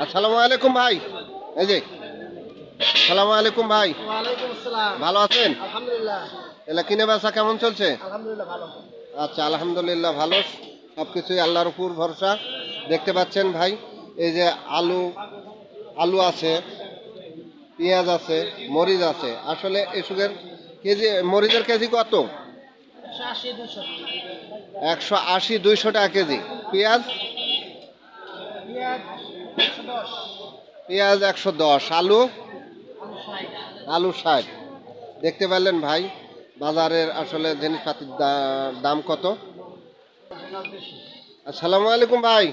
আসসালামু আলাইকুম ভাই। এই যে আসসালামু আলাইকুম ভাই। ভালো আছেন? আলহামদুলিল্লাহ। এলা কিনে বেচা কেমন চলছে? আলহামদুলিল্লাহ ভালো। আচ্ছা আলহামদুলিল্লাহ ভালো। সব কিছুই আল্লাহর উপর ভরসা। দেখতে পাচ্ছেন ভাই এই যে আলু আলু আছে পেঁয়াজ আছে মরিচ আছে। আসলে এসবের কেজি মরিচের কেজি কত? একশো আশি দুইশো টাকা কেজি। পেঁয়াজ? পেঁয়াজ একশো দশ আলু? আলু ষাট। দেখতে পারলেন ভাই বাজারের আসলে জিনিসপাতির দাম কত? আসসালামু আলাইকুম ভাই।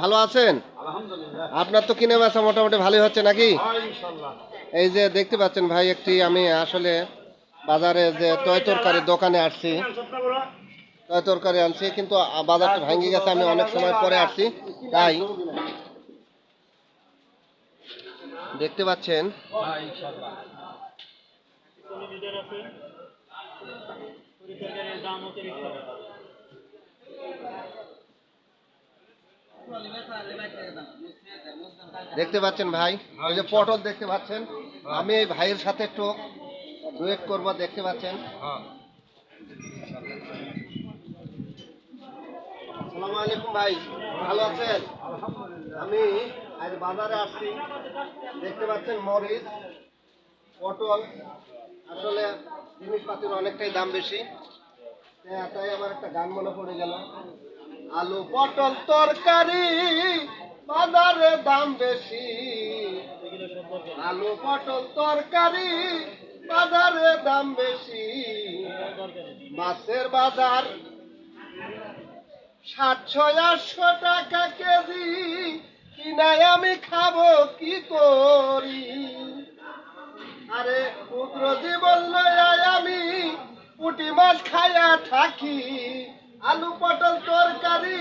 ভালো আছেন? আপনার তো কিনে বেচা মোটামুটি ভালোই হচ্ছে নাকি? এই যে দেখতে পাচ্ছেন ভাই একটি আমি আসলে বাজারে যে তয় তরকারির দোকানে আসছি। তয় তরকারি আনছি কিন্তু বাজারটা ভেঙে গেছে আমি অনেক সময় পরে আসছি। তাই দেখতে পাচ্ছেন? দেখতে পাচ্ছেন ভাই? ওই যে পটল দেখতে পাচ্ছেন? আমি এই ভাইয়ের সাথে একটু ডুয়েট করব দেখতে পাচ্ছেন? আলাইকুম ভাই ভালো আছেন? আমি আজ বাজারে আসছি। দেখতে পাচ্ছেন মরিচ পটল আসলে জিনিসপাতির অনেকটাই দাম বেশি। হ্যাঁ, তাই আমার একটা গান মনে পড়ে গেল। আলু পটল তরকারি বাজারে দাম বেশি। আলু পটল তরকারি বাজারে দাম বেশি। মাছের বাজার সাতশো আটশো টাকা কেজি কিনায় আমি খাব কি করি? আরে পুত্র জীবন লয় আমি পুটি মাছ খাইয়া থাকি। আলু পটল তরকারি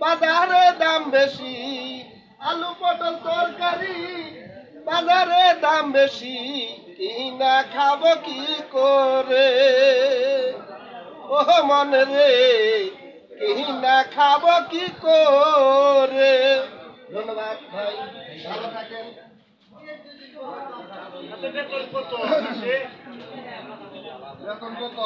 বাজারে দাম বেশি। আলু পটল তরকারি বাজারে দাম বেশি। কিনা খাব কি করে? ও মনে রে কিনা খাব কি করে? ধন্যবাদ ভাই ভালো থাকেন। বেতন কত